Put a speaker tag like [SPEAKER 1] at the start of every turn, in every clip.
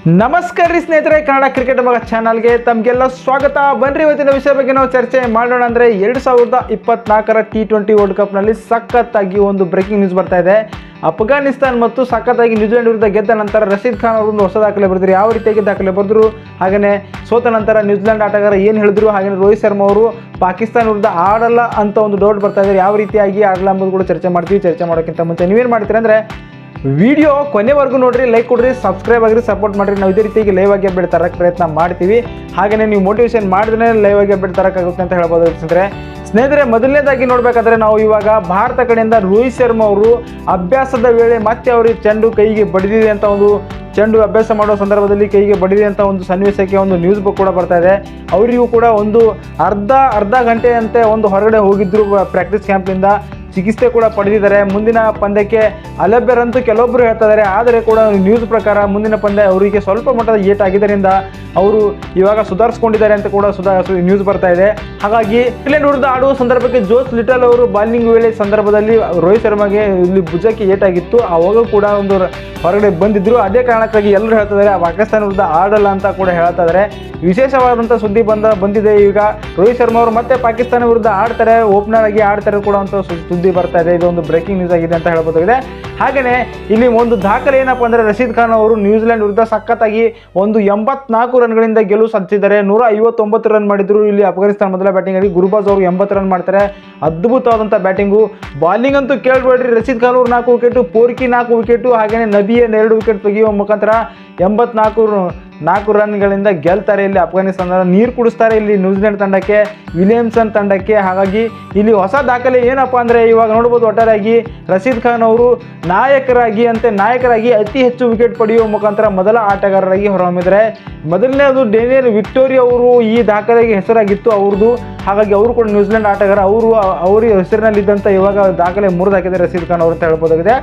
[SPEAKER 1] ನಮಸ್ಕಾರ ರೀ ಸ್ನೇಹಿತರೆ, ಕನ್ನಡ ಕ್ರಿಕೆಟ್ ಮಗ ಚಾನಲ್ಗೆ ತಮಗೆಲ್ಲ ಸ್ವಾಗತ. ಬನ್ರಿ, ಇವತ್ತಿನ ವಿಷಯ ಬಗ್ಗೆ ನಾವು ಚರ್ಚೆ ಮಾಡೋಣ ಅಂದರೆ ಎರಡು ಸಾವಿರದ ಇಪ್ಪತ್ನಾಲ್ಕರ ಟಿ ಟ್ವೆಂಟಿ ವರ್ಲ್ಡ್ ಕಪ್ನಲ್ಲಿ ಸಖತ್ತಾಗಿ ಒಂದು ಬ್ರೇಕಿಂಗ್ ನ್ಯೂಸ್ ಬರ್ತಾ ಇದೆ. ಅಫ್ಘಾನಿಸ್ತಾನ್ ಮತ್ತು ಸಖತ್ತಾಗಿ ನ್ಯೂಜಿಲೆಂಡ್ ವಿರುದ್ಧ ಗೆದ್ದ ನಂತರ ರಶೀದ್ ಖಾನ್ ಅವರು ಒಂದು ಹೊಸ ದಾಖಲೆ ಬರೆದ್ರು ಯಾವ ರೀತಿಯಾಗಿ ದಾಖಲೆ ಬರೆದ್ರು? ಹಾಗೆಯೇ ಸೋತ ನಂತರ ನ್ಯೂಜಿಲೆಂಡ್ ಆಟಗಾರ ಏನು ಹೇಳಿದ್ರು? ಹಾಗೆಯೇ ರೋಹಿತ್ ಶರ್ಮಾ ಅವರು ಪಾಕಿಸ್ತಾನ ವಿರುದ್ಧ ಆಡಲ್ಲ ಅಂತ ಒಂದು ಡೌಟ್ ಬರ್ತಾ ಇದ್ದಾರೆ ಯಾವ ರೀತಿಯಾಗಿ ಆಡಲ್ಲ ಅಂಬುದು ಕೂಡ ಚರ್ಚೆ ಮಾಡ್ತೀವಿ. ಚರ್ಚೆ ಮಾಡೋಕ್ಕಿಂತ ಮುಂಚೆ ನೀವೇನು ಮಾಡ್ತೀರಿ ಅಂದರೆ ವಿಡಿಯೋ ಕೊನೆವರೆಗೂ ನೋಡ್ರಿ ಲೈಕ್ ಕೊಡ್ರಿ ಸಬ್ಸ್ಕ್ರೈಬ್ ಆಗಿರಿ ಸಪೋರ್ಟ್ ಮಾಡಿರಿ. ನಾವು ಇದೇ ರೀತಿಯಾಗಿ ಲೈವ್ ಆಗಿ ಅಪ್ಡೇಟ್ ತರಕ್ಕೆ ಪ್ರಯತ್ನ ಮಾಡ್ತೀವಿ. ಹಾಗೆಯೇ ನೀವು ಮೋಟಿವೇಶನ್ ಮಾಡಿದ್ರೆ ಲೈವ್ ಆಗಿ ಅಪ್ಡೇಟ್ ತರಕ್ಕಾಗುತ್ತೆ ಅಂತ ಹೇಳ್ಬೋದು ಸ್ನೇಹಿತರೆ ಸ್ನೇಹಿತರೆ, ಮೊದಲನೇದಾಗಿ ನೋಡಬೇಕಾದ್ರೆ ನಾವು ಇವಾಗ ಭಾರತ ಕಡೆಯಿಂದ ರೋಹಿತ್ ಶರ್ಮಾ ಅವರು ಅಭ್ಯಾಸದ ವೇಳೆ ಮತ್ತೆ ಅವರಿಗೆ ಚೆಂಡು ಕೈಗೆ ಬಡಿದಿದೆ ಅಂತ ಒಂದು ಚೆಂಡು ಅಭ್ಯಾಸ ಮಾಡೋ ಸಂದರ್ಭದಲ್ಲಿ ಕೈಗೆ ಬಡಿದಿದೆ ಅಂತ ಒಂದು ಸನ್ನಿವೇಶಕ್ಕೆ ಒಂದು ನ್ಯೂಸ್ ಬುಕ್ ಕೂಡ ಬರ್ತಾ ಇದೆ. ಅವರಿಗೂ ಕೂಡ ಒಂದು ಅರ್ಧ ಅರ್ಧ ಗಂಟೆಯಂತೆ ಒಂದು ಹೊರಗಡೆ ಹೋಗಿದ್ದರು ಪ್ರಾಕ್ಟೀಸ್ ಕ್ಯಾಂಪ್ನಿಂದ ಚಿಕಿತ್ಸೆ ಕೂಡ ಪಡೆದಿದ್ದಾರೆ. ಮುಂದಿನ ಪಂದ್ಯಕ್ಕೆ ಅಲಭ್ಯರಂತೂ ಕೆಲವೊಬ್ಬರು ಹೇಳ್ತಾ ಇದ್ದಾರೆ. ಆದರೆ ಕೂಡ ನ್ಯೂಸ್ ಪ್ರಕಾರ ಮುಂದಿನ ಪಂದ್ಯ ಅವರಿಗೆ ಸ್ವಲ್ಪ ಮಟ್ಟದ ಏಟ್ ಆಗಿದ್ದರಿಂದ ಅವರು ಇವಾಗ ಸುಧಾರಿಸ್ಕೊಂಡಿದ್ದಾರೆ ಅಂತ ಕೂಡ ಸುಧಾ ನ್ಯೂಸ್ ಬರ್ತಾ ಇದೆ. ಹಾಗಾಗಿ ಇಂಗ್ಲೆಂಡ್ ವಿರುದ್ಧ ಆಡುವ ಸಂದರ್ಭಕ್ಕೆ ಜೋಸ್ ಲಿಟಲ್ ಅವರು ಬಾಲಿಂಗ್ ವೇಳೆ ಸಂದರ್ಭದಲ್ಲಿ ರೋಹಿತ್ ಶರ್ಮಾಗೆ ಇಲ್ಲಿ ಭುಜಕ್ಕೆ ಏಟಾಗಿತ್ತು. ಆವಾಗ ಕೂಡ ಒಂದು ಹೊರಗಡೆ ಬಂದಿದ್ರು. ಅದೇ ಕಾರಣಕ್ಕಾಗಿ ಎಲ್ಲರೂ ಹೇಳ್ತಾ ಇದ್ದಾರೆ ಪಾಕಿಸ್ತಾನ ವಿರುದ್ಧ ಆಡಲ್ಲ ಅಂತ ಕೂಡ ಹೇಳ್ತಾ ಇದ್ದಾರೆ. ವಿಶೇಷವಾದಂಥ ಸುದ್ದಿ ಬಂದ ಬಂದಿದೆ ಈಗ. ರೋಹಿತ್ ಶರ್ಮಾ ಅವರು ಮತ್ತೆ ಪಾಕಿಸ್ತಾನ ವಿರುದ್ಧ ಆಡ್ತಾರೆ ಓಪನರ್ ಆಗಿ ಆಡ್ತಾರೆ ಕೂಡ ಅಂತ ಸುದ್ದಿ ಬರ್ತಾ ಇದೆ. ಇದು ಒಂದು ಬ್ರೇಕಿಂಗ್ ನ್ಯೂಸ್ ಆಗಿದೆ ಅಂತ ಹೇಳ್ಬೋದಾಗಿದೆ. ಹಾಗೆಯೇ ಇಲ್ಲಿ ಒಂದು ದಾಖಲೆ ಏನಪ್ಪ ಅಂದರೆ ರಶೀದ್ ಖಾನ್ ಅವರು ನ್ಯೂಜಿಲೆಂಡ್ ವಿರುದ್ಧ ಸಖತ್ತಾಗಿ ಒಂದು ಎಂಬತ್ನಾಲ್ಕು ರನ್ಗಳಿಂದ ಗೆಲುವು ಸಾಧಿಸಿದ್ದಾರೆ. ನೂರ ಐವತ್ತೊಂಬತ್ತು ರನ್ ಮಾಡಿದ್ರು. ಇಲ್ಲಿ ಅಫ್ಘಾನಿಸ್ತಾನ ಮೊದಲ ಬ್ಯಾಟಿಂಗ್ ಆಗಿ ಗುರುಬಾಜ್ ಅವರು ಎಂಬತ್ತು ರನ್ ಮಾಡ್ತಾರೆ. ಅದ್ಭುತವಾದಂಥ ಬ್ಯಾಟಿಂಗು ಬಾಲಿಂಗ್ ಅಂತೂ ಕೇಳ್ಬೇಡ್ರಿ. ರಶೀದ್ ಖಾನ್ ಅವರು ನಾಲ್ಕು ವಿಕೆಟು ಪೋರ್ಕಿ ನಾಲ್ಕು ವಿಕೆಟು ಹಾಗೆಯೇ ನಬಿಯನ್ ಎರಡು ವಿಕೆಟ್ ತೆಗೆಯುವ ಮುಖಾಂತರ ಎಂಬತ್ನಾಲ್ಕು ನಾಲ್ಕು ರನ್ಗಳಿಂದ ಗೆಲ್ತಾರೆ ಇಲ್ಲಿ ಅಫ್ಘಾನಿಸ್ತಾನ ನೀರು ಕುಡಿಸ್ತಾರೆ ಇಲ್ಲಿ ನ್ಯೂಜಿಲೆಂಡ್ ತಂಡಕ್ಕೆ, ವಿಲಿಯಮ್ಸನ್ ತಂಡಕ್ಕೆ. ಹಾಗಾಗಿ ಇಲ್ಲಿ ಹೊಸ ದಾಖಲೆ ಏನಪ್ಪ ಅಂದರೆ ಇವಾಗ ನೋಡ್ಬೋದು ಒಟ್ಟಾರೆಯಾಗಿ ರಶೀದ್ ಖಾನ್ ಅವರು ನಾಯಕರಾಗಿ ಅಂತೆ, ನಾಯಕರಾಗಿ ಅತಿ ಹೆಚ್ಚು ವಿಕೆಟ್ ಪಡೆಯುವ ಮುಖಾಂತರ ಮೊದಲ ಆಟಗಾರರಾಗಿ ಹೊರಹೊಮ್ಮಿದ್ದಾರೆ. ಮೊದಲನೇದು ಡೇನಿಯಲ್ ವಿಕ್ಟೋರಿಯಾ ಅವರು ಈ ದಾಖಲೆಗೆ ಹೆಸರಾಗಿತ್ತು. ಅವ್ರದ್ದು ಹಾಗಾಗಿ ಅವರು ಕೂಡ ನ್ಯೂಜಿಲೆಂಡ್ ಆಟಗಾರ. ಅವರು, ಅವರ ಹೆಸರಿನಲ್ಲಿದ್ದಂಥ ಇವಾಗ ದಾಖಲೆ ಮುರಿದು ಹಾಕಿದ್ದಾರೆ ರಸೀದ್ ಖಾನ್ ಅವರು ಅಂತ ಹೇಳ್ಬೋದಾಗಿದೆ.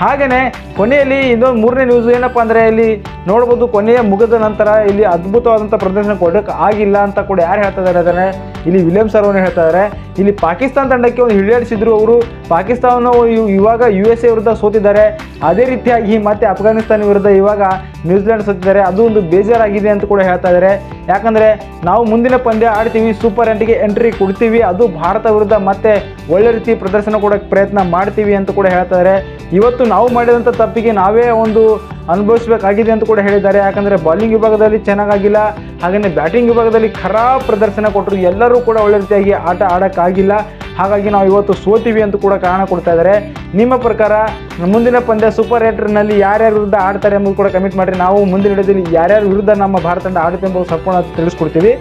[SPEAKER 1] ಹಾಗೆಯೇ ಕೊನೆಯಲ್ಲಿ ಇನ್ನೊಂದು ಮೂರನೇ ನ್ಯೂಸ್ ಏನಪ್ಪ ಅಂದರೆ ಇಲ್ಲಿ ನೋಡ್ಬೋದು, ಕೊನೆಯ ಮುಗಿದ ನಂತರ ಇಲ್ಲಿ ಅದ್ಭುತವಾದಂಥ ಪ್ರದರ್ಶನ ಕೊಡೋಕೆ ಆಗಿಲ್ಲ ಅಂತ ಕೂಡ ಯಾರು ಹೇಳ್ತಾ ಇದ್ದಾರೆ ಅಂದರೆ ಇಲ್ಲಿ ವಿಲಿಯಮ್ ಸರ್ ಅವರು ಹೇಳ್ತಾ ಇದ್ದಾರೆ. ಇಲ್ಲಿ ಪಾಕಿಸ್ತಾನ ತಂಡಕ್ಕೆ ಒಂದು ಹಿಡಿಯಾಡಿಸಿದ್ರು ಅವರು. ಪಾಕಿಸ್ತಾನ ಇವ್- ಇವಾಗ ಯು ಎಸ್ ಎ ವಿರುದ್ಧ ಸೋತಿದ್ದಾರೆ. ಅದೇ ರೀತಿಯಾಗಿ ಮತ್ತೆ ಅಫ್ಘಾನಿಸ್ತಾನ ವಿರುದ್ಧ ಇವಾಗ ನ್ಯೂಜಿಲೆಂಡ್ ಸೋತಿದ್ದಾರೆ. ಅದು ಒಂದು ಬೇಜಾರಾಗಿದೆ ಅಂತ ಕೂಡ ಹೇಳ್ತಾ ಇದ್ದಾರೆ ಯಾಕಂದರೆ ನಾವು ಮುಂದಿನ ಪಂದ್ಯ ಆಡ್ತೀವಿ ಸೂಪರ್ ಎಂಟಿಗೆ ಎಂಟ್ರಿ ಕೊಡ್ತೀವಿ. ಅದು ಭಾರತ ವಿರುದ್ಧ ಮತ್ತೆ ಒಳ್ಳೆ ರೀತಿ ಪ್ರದರ್ಶನ ಕೊಡೋಕೆ ಪ್ರಯತ್ನ ಮಾಡ್ತೀವಿ ಅಂತ ಕೂಡ ಹೇಳ್ತಾ ಇದ್ದಾರೆ ಇವತ್ತು ನಾವು ಮಾಡಿದಂಥ ತಪ್ಪಿಗೆ ನಾವೇ ಒಂದು ಅನುಭವಿಸಬೇಕಾಗಿದೆ ಅಂತ ಕೂಡ ಹೇಳಿದ್ದಾರೆ. ಯಾಕಂದರೆ ಬಾಲಿಂಗ್ ವಿಭಾಗದಲ್ಲಿ ಚೆನ್ನಾಗಾಗಿಲ್ಲ. ಹಾಗೆಯೇ ಬ್ಯಾಟಿಂಗ್ ವಿಭಾಗದಲ್ಲಿ ಖರಾಬ್ ಪ್ರದರ್ಶನ ಕೊಟ್ಟರು ಎಲ್ಲರೂ ಕೂಡ ಒಳ್ಳೆ ರೀತಿಯಾಗಿ ಆಟ ಆಡೋಕ್ಕಾಗಿಲ್ಲ. ಹಾಗಾಗಿ ನಾವು ಇವತ್ತು ಸೋತೀವಿ ಅಂತ ಕೂಡ ಕಾರಣ ಕೊಡ್ತಾ ಇದ್ದಾರೆ ನಿಮ್ಮ ಪ್ರಕಾರ ಮುಂದಿನ ಪಂದ್ಯ ಸೂಪರ್ ಏಟರ್ನಲ್ಲಿ ಯಾರ್ಯಾರ ವಿರುದ್ಧ ಆಡ್ತಾರೆ ಎಂಬುದು ಕೂಡ ಕಮಿಟ್ ಮಾಡಿರಿ. ನಾವು ಮುಂದಿನ ಹಿಡಿದಲ್ಲಿ ಯಾರ್ಯಾರ ವಿರುದ್ಧ ನಮ್ಮ ಭಾರತ ತಂಡ ಆಡುತ್ತೆ ಎಂಬುದು ಸಂಪೂರ್ಣ ತಿಳಿಸ್ಕೊಡ್ತೀವಿ.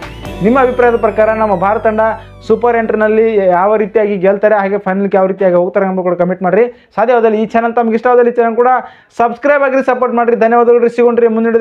[SPEAKER 1] ನಿಮ್ಮ ಅಭಿಪ್ರಾಯದ ಪ್ರಕಾರ ನಮ್ಮ ಭಾರತ ತಂಡ ಸೂಪರ್ ಎಂಟ್ರಿನಲ್ಲಿ ಯಾವ ರೀತಿಯಾಗಿ ಗೆಲ್ತಾರೆ, ಹಾಗೆ ಫೈನಲ್ಗೆ ಯಾವ ರೀತಿಯಾಗಿ ಹೋಗ್ತಾರೆ ಎಂಬುದು ಕೂಡ ಕಮಿಟ್ ಮಾಡಿರಿ. ಸಾಧ್ಯವಾದಲ್ಲಿ ಈ ಚಾನಲ್ ತಮ್ಗೆ ಇಷ್ಟವಾದಲ್ಲಿ ಚಾನಲ್ ಕೂಡ ಸಬ್ಸ್ಕ್ರೈಬ್ ಆಗಿರಿ ಸಪೋರ್ಟ್ ಮಾಡಿರಿ. ಧನ್ಯವಾದಗಳು ಸಿಗೊಂಡ್ರಿ ಮುಂದಿನ